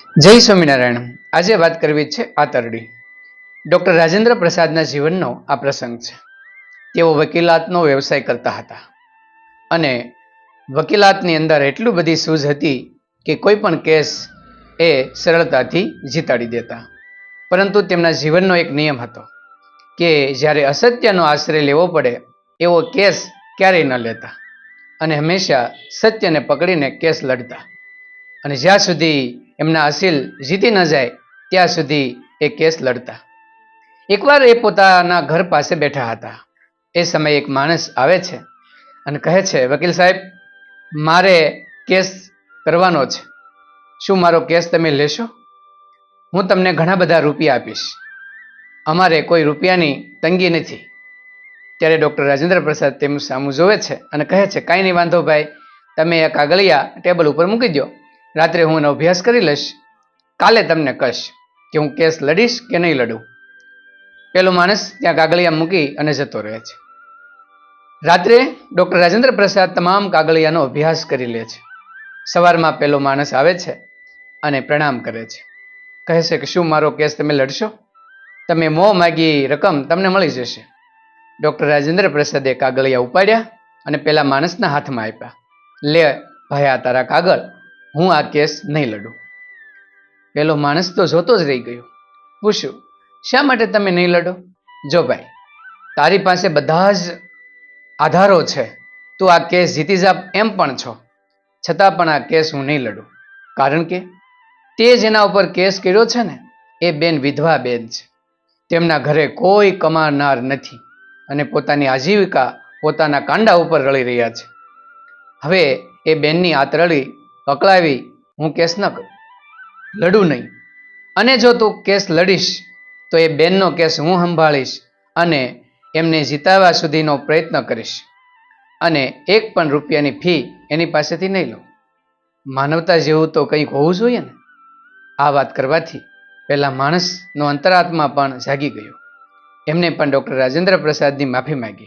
જય સ્વામિનારાયણ. આજે વાત કરવી છે આતરડી ડૉક્ટર રાજેન્દ્ર પ્રસાદના જીવનનો આ પ્રસંગ છે. તેઓ વકીલાતનો વ્યવસાય કરતા હતા. અને વકીલાતની અંદર એટલું બધી સૂઝ હતી કે કોઈ પણ કેસ એ સરળતાથી જીતાડી દેતા. પરંતુ તેમના જીવનનો એક નિયમ હતો કે જ્યારે અસત્યનો આશ્રય લેવો પડે, એવો કેસ ક્યારેય ન લેતા. અને હંમેશા સત્યને પકડીને કેસ લડતા. અને જ્યાં સુધી એમના અસીલ જીતી ન જાય ત્યાં સુધી એ કેસ લડતા. એકવાર એ પોતાના ઘર પાસે બેઠા હતા. એ સમયે એક માણસ આવે છે અને કહે છે, વકીલ સાહેબ, મારે કેસ કરવાનો છે. શું મારો કેસ તમે લેશો? હું તમને ઘણા બધા રૂપિયા આપીશ. અમારે કોઈ રૂપિયાની તંગી નથી. ત્યારે ડૉક્ટર રાજેન્દ્ર પ્રસાદ તેમનું સામું જોવે છે અને કહે છે, કાંઈ નહીં વાંધો ભાઈ, તમે આ કાગળિયા ટેબલ ઉપર મૂકી દો રાત્રે હું એનો અભ્યાસ કરી લઈશ. કાલે તમને કહીશ કે હું કેસ લડીશ કે નહીં લડું. પેલો માણસ ત્યાં કાગળિયા મૂકી અને જતો રહે છે. રાત્રે ડૉક્ટર રાજેન્દ્ર પ્રસાદ તમામ કાગળિયાનો અભ્યાસ કરી લે છે. સવારમાં પેલો માણસ આવે છે અને પ્રણામ કરે છે. કહે છે કે શું મારો કેસ તમે લડશો? તમે મોં માગી રકમ તમને મળી જશે. ડૉક્ટર રાજેન્દ્ર પ્રસાદે કાગળિયા ઉપાડ્યા અને પેલા માણસના હાથમાં આપ્યા. લે ભાયા તારા કાગળ. હું આ કેસ નહીં લડું. પેલો માણસ તો જોતો જ રહી ગયો. પૂછ્યું, શા માટે તમે નહીં લડો? જો ભાઈ, તારી પાસે બધા જ આધારો છે. તું આ કેસ જીતી જા એમ પણ છો. છતાં પણ આ કેસ હું નહીં લડું. કારણ કે તે જેના ઉપર કેસ કર્યો છે ને, એ બેન વિધવા બેન છે. તેમના ઘરે કોઈ કમાનાર નથી અને પોતાની આજીવિકા પોતાના કાંડા ઉપર રળી રહ્યા છે. હવે એ બેનની આતરળી પકડાવી, હું કેસ ન લડું નહીં. અને જો તું કેસ લડીશ, તો એ બેનનો કેસ હું સંભાળીશ અને એમને જીતાવવા સુધીનો પ્રયત્ન કરીશ. અને એક પણ રૂપિયાની ફી એની પાસેથી નહીં લઉં. માનવતા જેવું તો કંઈક હોવું જોઈએ ને? આ વાત કરવાથી પહેલાં માણસનો અંતરાત્મા પણ જાગી ગયો. એમને પણ ડૉક્ટર રાજેન્દ્ર પ્રસાદની માફી માંગી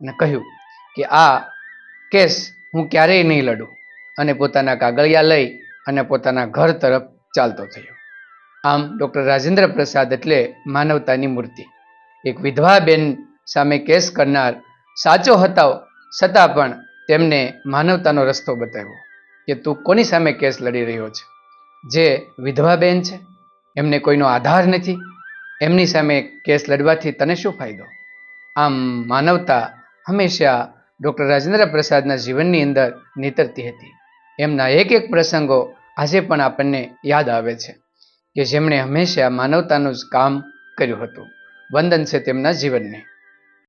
અને કહ્યું કે આ કેસ હું ક્યારેય નહીં લડું. અને પોતાના કાગળિયા લઈ અને પોતાના ઘર તરફ ચાલતો થયો. આમ ડૉક્ટર રાજેન્દ્ર પ્રસાદ એટલે માનવતાની મૂર્તિ. એક વિધવા બેન સામે કેસ કરનાર સાચો હતા છતાં પણ તેમને માનવતાનો રસ્તો બતાવ્યો કે તું કોની સામે કેસ લડી રહ્યો છે? જે વિધવા બેન છે? એમને કોઈનો આધાર નથી? એમની સામે કેસ લડવાથી તને શું ફાયદો? આમ માનવતા હંમેશા ડૉક્ટર રાજેન્દ્ર પ્રસાદના જીવનની અંદર નીતરતી હતી. એમના એક એક પ્રસંગો આજે પણ આપણને યાદ આવે છે કે જેમણે હંમેશા માનવતાનું જ કામ કર્યું હતું. વંદન છે તેમના જીવનને.